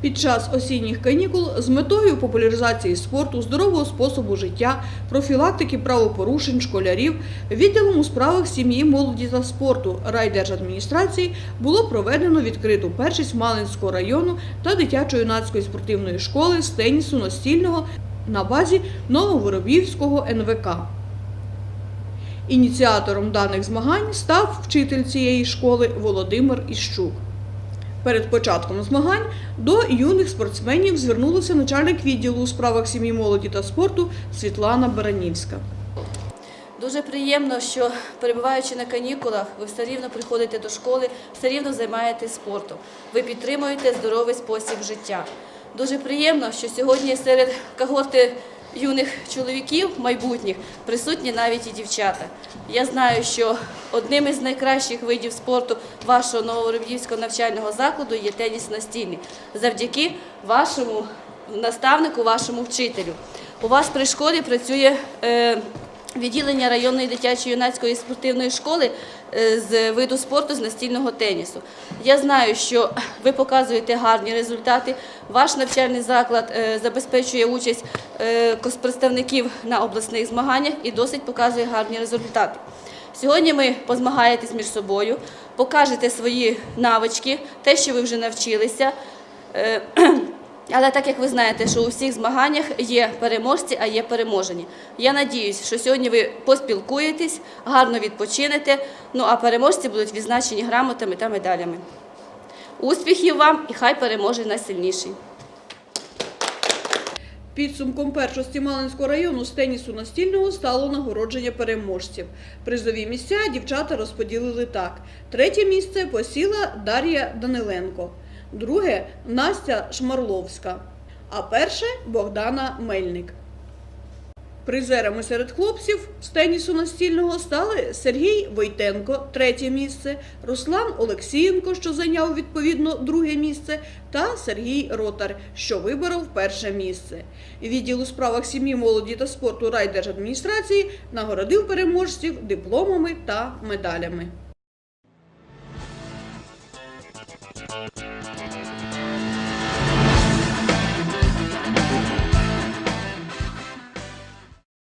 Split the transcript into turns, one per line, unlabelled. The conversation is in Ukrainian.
Під час осінніх канікул з метою популяризації спорту, здорового способу життя, профілактики правопорушень школярів відділом у справах сім'ї, молоді та спорту райдержадміністрації було проведено відкриту першість Малинського району та дитячо-юнацької спортивної школи з тенісу настільного на базі Нововоробівського НВК. Ініціатором даних змагань став вчитель цієї школи Володимир Іщук. Перед початком змагань до юних спортсменів звернулася начальник відділу у справах сім'ї, молоді та спорту Світлана Баранівська.
Дуже приємно, що перебуваючи на канікулах, ви все рівно приходите до школи, все рівно займаєтесь спортом. Ви підтримуєте здоровий спосіб життя. Дуже приємно, що сьогодні серед когорти юних чоловіків майбутніх присутні навіть і дівчата. Я знаю, що одним із найкращих видів спорту вашого новороб'ївського навчального закладу є теніс настільний, завдяки вашому наставнику, вашому вчителю. У вас при школі працює е, відділення районної дитячої юнацької спортивної школи е, з виду спорту з настільного тенісу. Я знаю, що ви показуєте гарні результати. Ваш навчальний заклад е, забезпечує участь е, представників на обласних змаганнях і досить показує гарні результати. Сьогодні ми позмагаєтесь між собою, покажете свої навички, те, що ви вже навчилися. Але так як ви знаєте, що у всіх змаганнях є переможці, а є переможені. Я надіюсь, що сьогодні ви поспілкуєтесь, гарно відпочинете. Ну а переможці будуть відзначені грамотами та медалями. Успіхів вам і хай переможе найсильніший.
Підсумком першості Малинського району з тенісу настільного стало нагородження переможців. Призові місця дівчата розподілили так: третє місце посіла Дар'я Даниленко, друге Настя Шмарловська, а перше Богдана Мельник. Призерами серед хлопців з тенісу настільного стали Сергій Войтенко, третє місце, Руслан Олексієнко, що зайняв відповідно друге місце, та Сергій Ротар, що виборов перше місце. Відділ у справах сім'ї, молоді та спорту райдержадміністрації нагородив переможців дипломами та медалями. Música